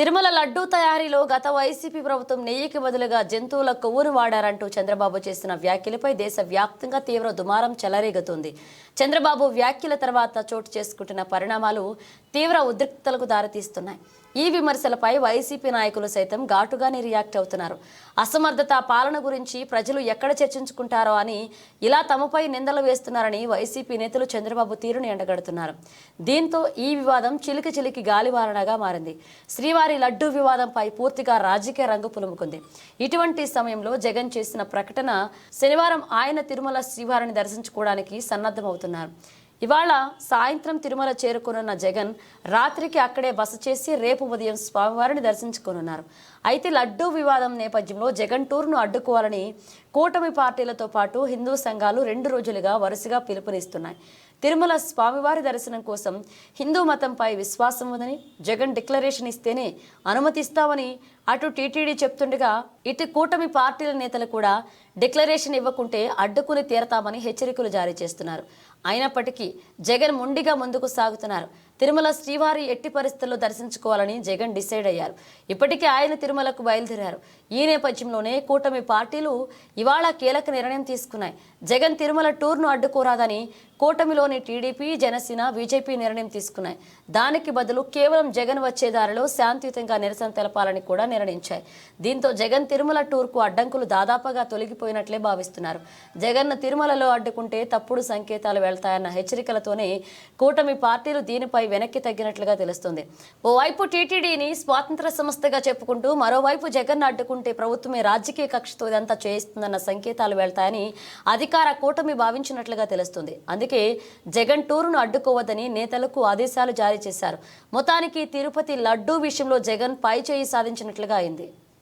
తిరుమల లడ్డూ తయారీలో గత వైసీపీ ప్రభుత్వం నెయ్యికి బదులుగా జంతువుల కొవ్వును వాడారంటూ చంద్రబాబు చేసిన వ్యాఖ్యలపై దేశవ్యాప్తంగా తీవ్ర దుమారం చెలరేగుతుంది. చంద్రబాబు వ్యాఖ్యల తర్వాత చోటు చేసుకుంటున్న పరిణామాలు తీవ్ర ఉద్రిక్తలకు దారితీస్తున్నాయి. ఈ విమర్శలపై వైసీపీ నాయకులు సైతం ఘాటుగానే రియాక్ట్ అవుతున్నారు. అసమర్థత పాలన గురించి ప్రజలు ఎక్కడ చర్చించుకుంటారో అని ఇలా తమపై నిందలు వేస్తున్నారని వైసీపీ నేతలు చంద్రబాబు తీరుని ఎండగడుతున్నారు. దీంతో ఈ వివాదం చిలికి చిలికి గాలివారణగా మారింది. శ్రీవారి లడ్డూ వివాదంపై పూర్తిగా రాజకీయ రంగు పులుముకుంది. ఇటువంటి సమయంలో జగన్ చేసిన ప్రకటన శనివారం ఆయన తిరుమల శ్రీవారిని దర్శించుకోవడానికి సన్నద్ధమవుతున్నారు. ఇవాళ సాయంత్రం తిరుమల చేరుకునున్న జగన్ రాత్రికి అక్కడే బస చేసి రేపు ఉదయం స్వామివారిని దర్శించుకోనున్నారు. అయితే లడ్డూ వివాదం నేపథ్యంలో జగన్ టూర్ను అడ్డుకోవాలని కూటమి పార్టీలతో పాటు హిందూ సంఘాలు రెండు రోజులుగా వరుసగా పిలుపునిస్తున్నాయి. తిరుమల స్వామివారి దర్శనం కోసం హిందూ మతంపై విశ్వాసం ఉందని జగన్ డిక్లరేషన్ ఇస్తేనే అనుమతిస్తామని అటు టీటీడీ చెప్తుండగా ఇటు కూటమి పార్టీల నేతలు కూడా డిక్లరేషన్ ఇవ్వకుంటే అడ్డుకుని తీరతామని హెచ్చరికలు జారీ చేస్తున్నారు. అయినప్పటికీ జగన్ మొండిగా ముందుకు సాగుతున్నారు. తిరుమల శ్రీవారి ఎట్టి పరిస్థితుల్లో దర్శించుకోవాలని జగన్ డిసైడ్ అయ్యారు. ఇప్పటికే ఆయన తిరుమలకు బయలుదేరారు. ఈ నేపథ్యంలోనే కూటమి పార్టీలు ఇవాళ కీలక నిర్ణయం తీసుకున్నాయి. జగన్ తిరుమల టూర్ను అడ్డుకోరాదని కూటమిలోని టీడీపీ జనసేన బీజేపీ నిర్ణయం తీసుకున్నాయి. దానికి బదులు కేవలం జగన్ వచ్చే దారిలో శాంతియుతంగా నిరసన తెలపాలని కూడా నిర్ణయించాయి. దీంతో జగన్ తిరుమల టూర్కు అడ్డంకులు దాదాపుగా తొలగిపోయి పోయినట్లే భావిస్తున్నారు. జగన్ను తిరుమలలో అడ్డుకుంటే తప్పుడు సంకేతాలు వెళ్తాయన్న హెచ్చరికలతోనే కూటమి పార్టీలు దీనిపై వెనక్కి తగ్గినట్లుగా తెలుస్తుంది. ఓవైపు టీటీడీని స్వాతంత్ర సంస్థగా చెప్పుకుంటూ మరోవైపు జగన్ అడ్డుకుంటే ప్రభుత్వమే రాజకీయ కక్షతో ఇదంతా చేయిస్తుందన్న సంకేతాలు వెళ్తాయని అధికార కూటమి భావించినట్లుగా తెలుస్తుంది. అందుకే జగన్ టూరును అడ్డుకోవద్దని నేతలకు ఆదేశాలు జారీ చేశారు. మొత్తానికి తిరుపతి లడ్డూ విషయంలో జగన్ పై చేయి సాధించినట్లుగా అయింది.